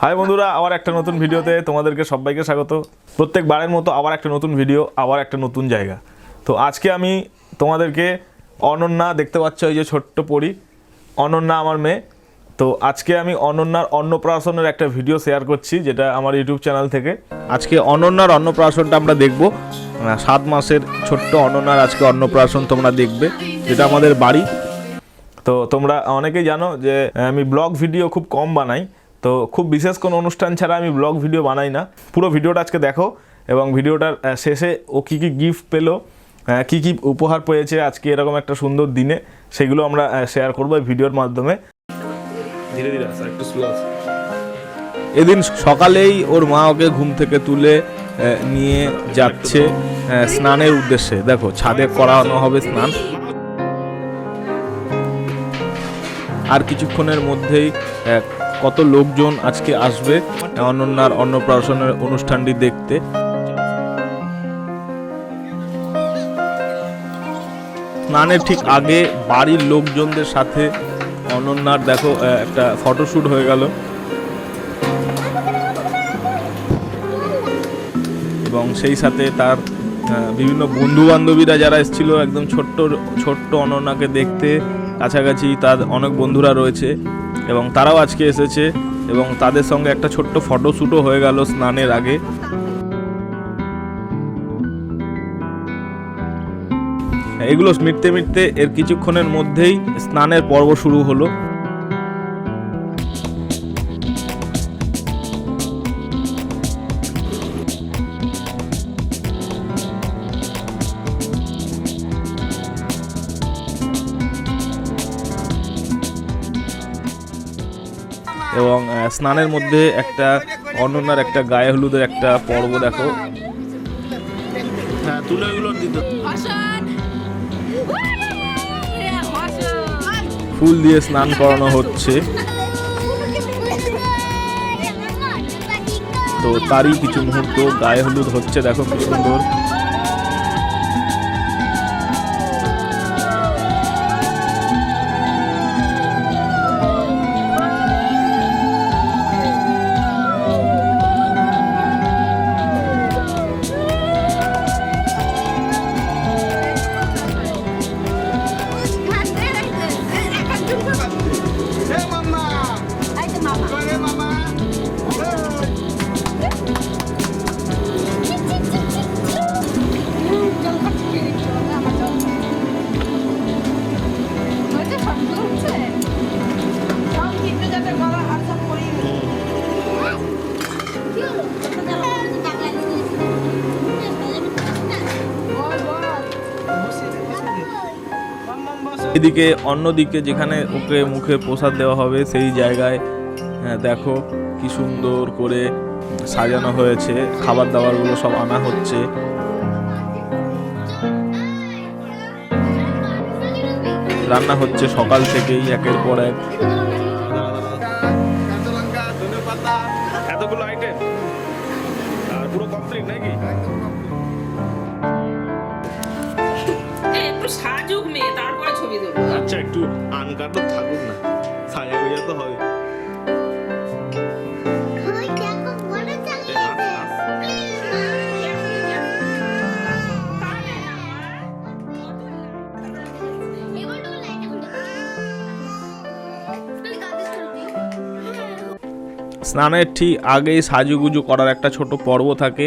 High বন্ধুরা, আবার একটা নতুন ভিডিওতে তোমাদেরকে সবাইকে স্বাগত। প্রত্যেকবারের মতো আবার একটা নতুন ভিডিও, আবার একটা নতুন জায়গা। তো আজকে আমি তোমাদেরকে অনন্যা দেখতে পাচ্ছ, এই যে ছোট্ট পরি। অনন্যা আমার মেয়ে। তো আজকে আমি অনন্যার অন্নপ্রাশনের একটা ভিডিও শেয়ার করছি, যেটা আমার ইউটিউব চ্যানেল থেকে। আজকে অনন্যার অন্নপ্রাশনটা আমরা দেখব। সাত মাসের ছোট্ট অনন্যার আজকে অন্নপ্রাশন তোমরা দেখবে, যেটা আমাদের বাড়ি। তো তোমরা অনেকেই জানো যে, আমি ব্লগ ভিডিও খুব কম বানাই। তো খুব বিশেষ কোনো অনুষ্ঠান ছাড়া আমি ব্লগ ভিডিও বানাই না। পুরো ভিডিওটা আজকে দেখো এবং ভিডিওটার শেষে ও কী কী গিফট পেল কী কী উপহার পেয়েছে আজকে এরকম একটা সুন্দর দিনে সেগুলো আমরা শেয়ার করব এই ভিডিওর মাধ্যমে। ধীরে ধীরে একটু স্লো এদিন সকালেই ওর মা ওকে ঘুম থেকে তুলে নিয়ে যাচ্ছে স্নানের উদ্দেশ্যে। দেখো ছাদে করানো হবে স্নান। আর কিছুক্ষণের মধ্যেই কত লোকজন আজকে আসবে? অনন্যার অন্নপ্রাশনের অনুষ্ঠানটি দেখতে। স্নানের ঠিক আগে বাড়ির লোকজনদের সাথে অনন্যার, দেখো একটা ফটোশ্যুট হয়ে গেল। এবং সেই সাথে তার বিভিন্ন বন্ধু বান্ধবীরা যারা এসেছিল, একদম ছোট্ট ছোট্ট অনন্যাকে দেখতে। কাছাকাছি তার অনেক বন্ধুরা রয়েছে। এবং তারাও আজকে এসেছে এবং তাদের সঙ্গে একটা ছোট্ট ফটোশ্যুটও হয়ে গেল স্নানের আগে। এগুলো মিটতে মিটতে এর কিছুক্ষণের মধ্যেই স্নানের পর্ব শুরু হলো। এবং স্নানের মধ্যে একটা অনন্যার একটা গায়ে হলুদের একটা পর্ব দেখো। হ্যাঁ ফুল দিয়ে স্নান করানো হচ্ছে। তো তারই কিছু মুহূর্ত গায়ে হলুদ হচ্ছে দেখো কি সুন্দর। এদিকে অন্যদিকে যেখানে ওকে মুখে প্রসাদ দেওয়া হবে সেই জায়গায় হ্যাঁ, দেখো কি সুন্দর করে সাজানো হয়েছে খাবার দাবারগুলো সব আনা হচ্ছে। রান্না হচ্ছে সকাল থেকেই একের পর এক। কাঁচা লঙ্কা, ধনে পাতা। এতগুলো আইটেম আর পুরো কমপ্লিট নাকি? একটু সাজুক মেয়ে। দেবো। আচ্ছা একটু আনকাটো থাকুক না। সাজা গুজা তো হবে। স্নানের ঠিক আগেই সাজুগুজু করার একটা ছোট পর্ব থাকে।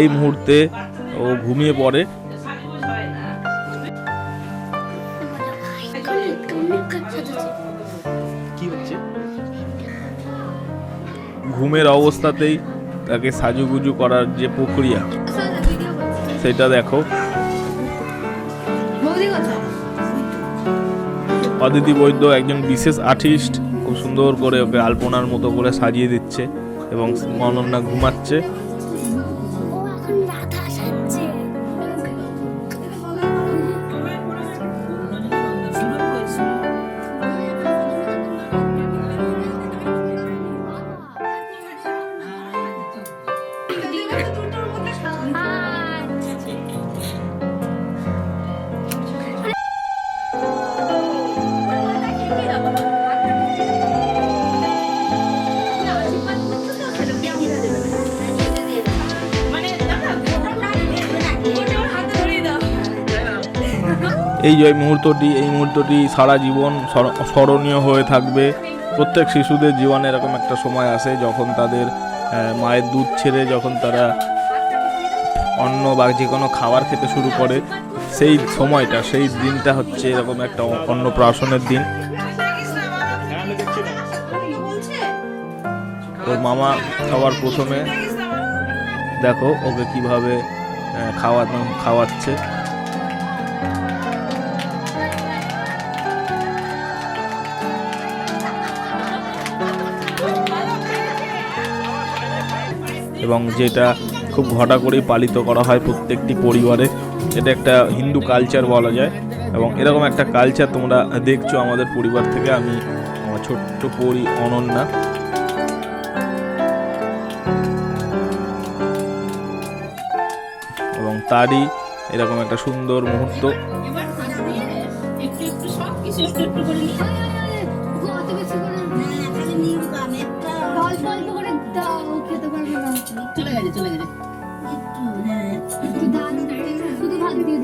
এই মুহূর্তে ও ঘুমিয়ে পড়ে। ঘুমের অবস্থাতেই তাকে সাজুগুজু করার যে প্রক্রিয়া সেটা দেখো। অদিতি বৈদ্য একজন বিশেষ আর্টিস্ট খুব সুন্দর করে ওকে আলপনার মতো করে সাজিয়ে দিচ্ছে এবং অনন্যা ঘুমাচ্ছে। এই যে মুহূর্তটি এই মুহূর্তটি সারা জীবন স্মরণীয় হয়ে থাকবে। প্রত্যেক শিশুদের জীবনে এরকম একটা সময় আসে যখন তাদের মায়ের দুধ ছেড়ে যখন তারা অন্ন বা যে কোনো খাবার খেতে শুরু করে সেই সময়টা সেই দিনটা হচ্ছে এরকম একটা অন্নপ্রাশনের দিন। ওর মামা সবার প্রথমে দেখো ওকে কীভাবে আহ, খাওয়ানো খাওয়াচ্ছে। এবং যেটা খুব ঘটা করেই পালিত করা হয় প্রত্যেকটি পরিবারে। এটা একটা হিন্দু কালচার বলা যায় এবং এরকম একটা কালচার তোমরা দেখছ আমাদের পরিবার থেকে। আমি আমার ছোট্ট পরি অনন্যা। এবং তারই এরকম একটা সুন্দর মুহূর্ত। গেছে চলে গেছে হ্যাঁ শুধু ভাত দিয়ে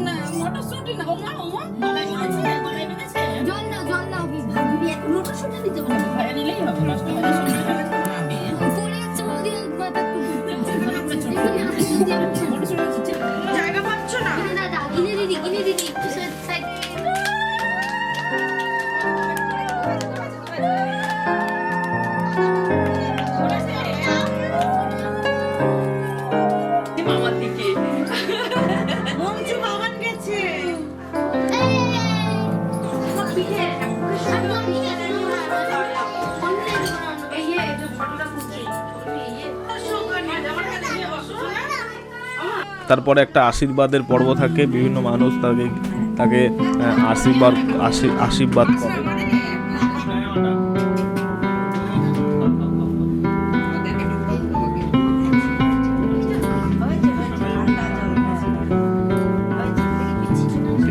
না মটরশুঁটি না। ওমা ওমা গলায় বেঁধেছে গলায় বেঁধেছে জল নাও জল নাও কি এক লোটা দিতে নিলেই হবে নষ্ট হয়ে মাথা জায়গা পাচ্ছ না? কিনে দিদি কিনে দিদি তারপরে একটা আশীর্বাদের পর্ব থাকে, বিভিন্ন মানুষ তাকে তাকে আশীর্বাদ আশী- আশীর্বাদ করে।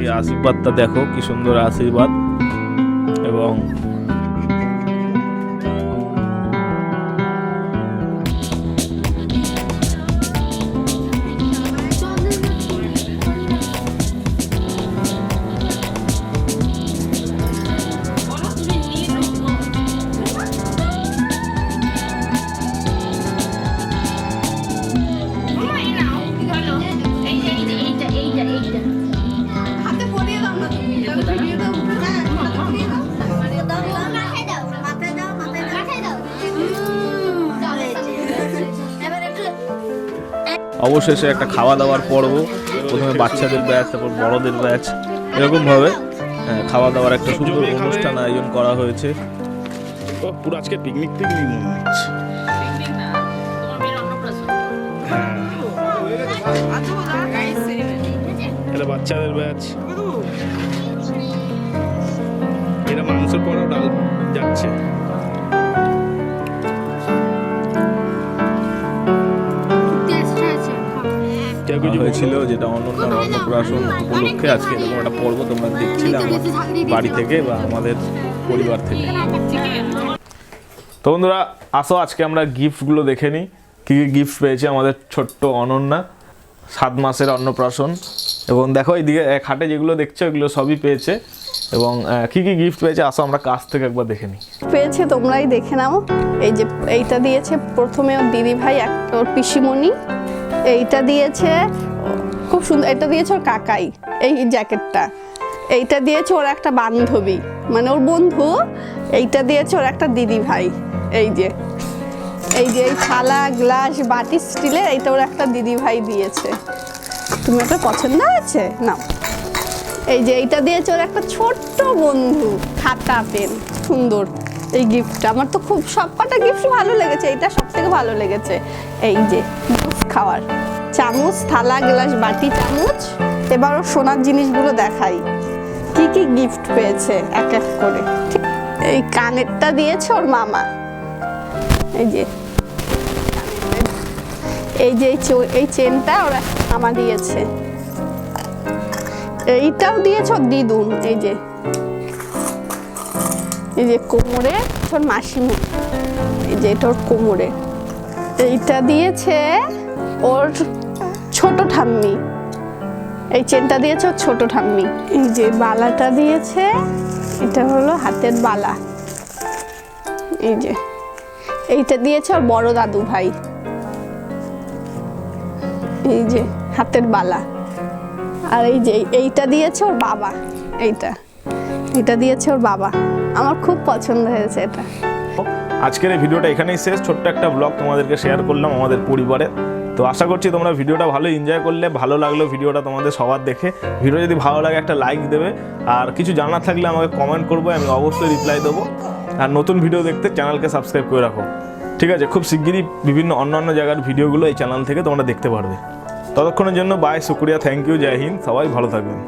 আশীর্বাদটা দেখো, কি সুন্দর আশীর্বাদ। এবং অবশেষে একটা খাওয়া দাওয়ার পর্ব। প্রথমে বাচ্চাদের ব্যাচ, তারপর বড়দের ব্যাচ। এরকমভাবে খাওয়া দাওয়ার একটা সুন্দর অনুষ্ঠান আয়োজন করা হয়েছে। পুরো আজকে পিকনিক পিকনিক মনে হচ্ছে। এটা বাচ্চাদের ব্যাচ। এটা মাংসের পরেও ডাল যাচ্ছে। হয়েছিল, যেটা অন্নটা অন্নপ্রাশন উপলক্ষে আজকে এরকম একটা পর্ব তোমরা দেখছিলে আমার বাড়ি থেকে বা আমাদের পরিবার থেকে। তো বন্ধুরা, আসো, আজকে আমরা গিফটগুলো দেখে নিই। কী কী গিফট পেয়েছে আমাদের ছোট্ট অনন্যা, সাত মাসের অন্নপ্রাশন। এবং দেখো, এইদিকে এক হাটে যেগুলো দেখছ, এগুলো সবই পেয়েছে। এবং কী কী গিফট পেয়েছে, আসো, আমরা কাছ থেকে একবার দেখে নিই। পেয়েছে, তোমরাই দেখে নাও। এই যে, এইটা দিয়েছে প্রথমে ওর দিদি ভাই এক, ওর পিসিমণি। এইটা দিয়েছে, খুব সুন্দর, এটা দিয়েছে ওর কাকাই, এই জ্যাকেটটা। এইটা দিয়েছে ওর একটা বান্ধবী মানে ওর বন্ধু, এইটা দিয়েছে ওর একটা দিদি ভাই, এই যে। এই যে এই থালা, গ্লাস, বাটি, স্টিলের এইটা ওর একটা দিদি ভাই দিয়েছে। তুমি ওটা পছন্দ হয়েছে? না এই যে এইটা দিয়েছে ওর একটা ছোট্ট বন্ধু, খাতা, পেন, সুন্দর। এই গিফটটা আমার তো খুব সব কটা গিফট ভালো লেগেছে, এইটা সব থেকে ভালো লেগেছে। এই যে খাওয়ার। চামচ, থালা, গ্লাস, বাটি, চামচ এবার ওর সোনার জিনিসগুলো দেখাই। কি কি গিফট পেয়েছে এক এক করে? এই কানেরটা দিয়েছে ওর মামা। এই যে এই যে এই চেনটা ওরা মামা দিয়েছে। এইটাও দিয়েছ দিদুন, এই যে। এই যে কোমরে তোর মাসিমু, এই যে এটা ওর কোমরে। এইটা দিয়েছে ওর ছোট ঠাম্মি। এই চেনটা দিয়েছে ওর ছোট ঠাম্মি। এই যে বালাটা দিয়েছে এটা হলো হাতের বালা। এই যে এইটা দিয়েছে ওর বড় দাদু ভাই। এই যে হাতের বালা। আর এই যে এইটা দিয়েছে ওর বাবা এইটা। এটা দিয়েছে ওর বাবা। আমার খুব পছন্দ হয়েছে এটা। আজকের এই ভিডিওটা এখানেই শেষ। ছোট্ট একটা ব্লগ তোমাদেরকে শেয়ার করলাম আমাদের পরিবারে। তো আশা করছি তোমরা ভিডিওটা ভালো এনজয় করলে, ভালো লাগল ভিডিওটা তোমাদের সবার দেখে। ভিডিও যদি ভালো লাগে একটা লাইক দেবে। আর কিছু জানার থাকলে আমাকে কমেন্ট করব, আমি অবশ্যই রিপ্লাই দেবো। আর নতুন ভিডিও দেখতে চ্যানেলকে সাবস্ক্রাইব করে রাখো। ঠিক আছে, খুব শিগগিরই বিভিন্ন অন্য অন্য জায়গার ভিডিওগুলো এই চ্যানেল থেকে তোমরা দেখতে পারবে। ততক্ষণের জন্য বাই শুক্রিয়া থ্যাংক ইউ জয় হিন্দ, সবাই ভালো থাকবেন।